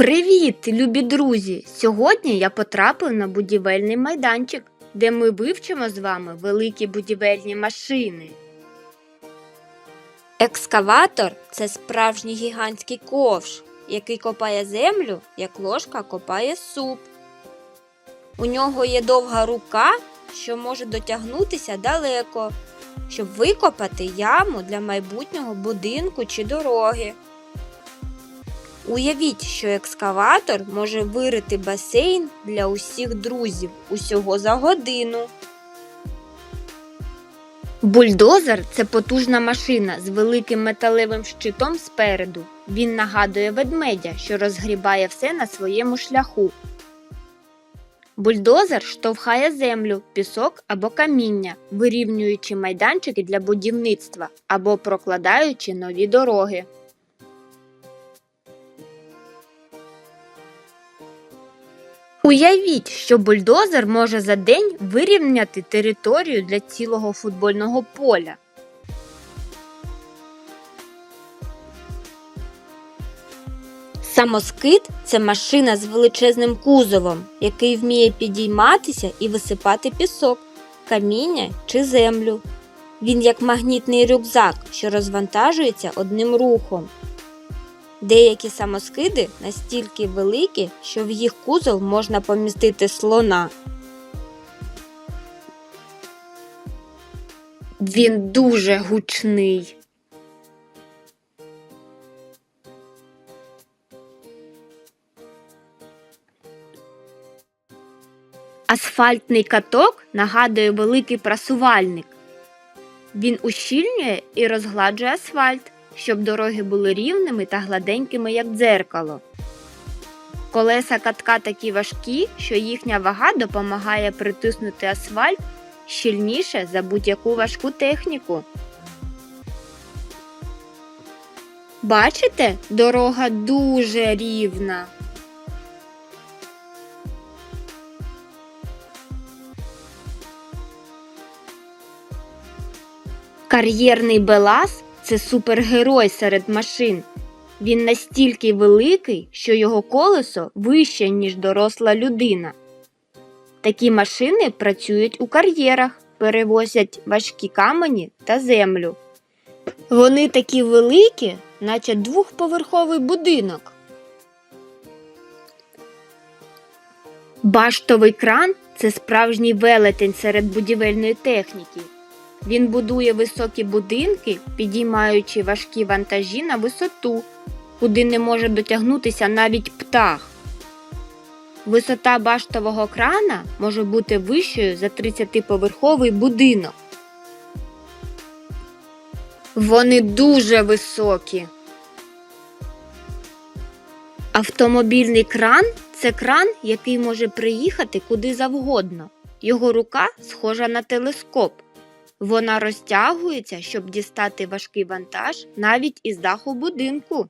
Привіт, любі друзі! Сьогодні я потрапив на будівельний майданчик, де ми вивчимо з вами великі будівельні машини. Екскаватор це справжній гігантський ковш, який копає землю, як ложка копає суп. У нього є довга рука, що може дотягнутися далеко, щоб викопати яму для майбутнього будинку чи дороги. Уявіть, що екскаватор може вирити басейн для усіх друзів усього за годину. Бульдозер це потужна машина з великим металевим щитом спереду. Він нагадує ведмедя, що розгрібає все на своєму шляху. Бульдозер штовхає землю, пісок або каміння, вирівнюючи майданчики для будівництва або прокладаючи нові дороги. Уявіть, що бульдозер може за день вирівняти територію для цілого футбольного поля. Самоскид це машина з величезним кузовом, який вміє підійматися і висипати пісок, каміння чи землю. Він як магнітний рюкзак, що розвантажується одним рухом. Деякі самоскиди настільки великі, що в їх кузов можна помістити слона. Він дуже гучний. Асфальтний каток нагадує великий прасувальник. Він ущільнює і розгладжує асфальт, щоб дороги були рівними та гладенькими, як дзеркало. Колеса катка такі важкі, що їхня вага допомагає притиснути асфальт щільніше за будь-яку важку техніку. Бачите, дорога дуже рівна. Кар'єрний Белас це супергерой серед машин. Він настільки великий, що його колесо вище, ніж доросла людина. Такі машини працюють у кар'єрах, перевозять важкі камені та землю. Вони такі великі, наче двохповерховий будинок. Баштовий кран це справжній велетень серед будівельної техніки. Він будує високі будинки, підіймаючи важкі вантажі на висоту, куди не може дотягнутися навіть птах. Висота баштового крана може бути вищою за 30-поверховий будинок. Вони дуже високі. Автомобільний кран це кран, який може приїхати куди завгодно. Його рука схожа на телескоп. Вона розтягується, щоб дістати важкий вантаж навіть із даху будинку.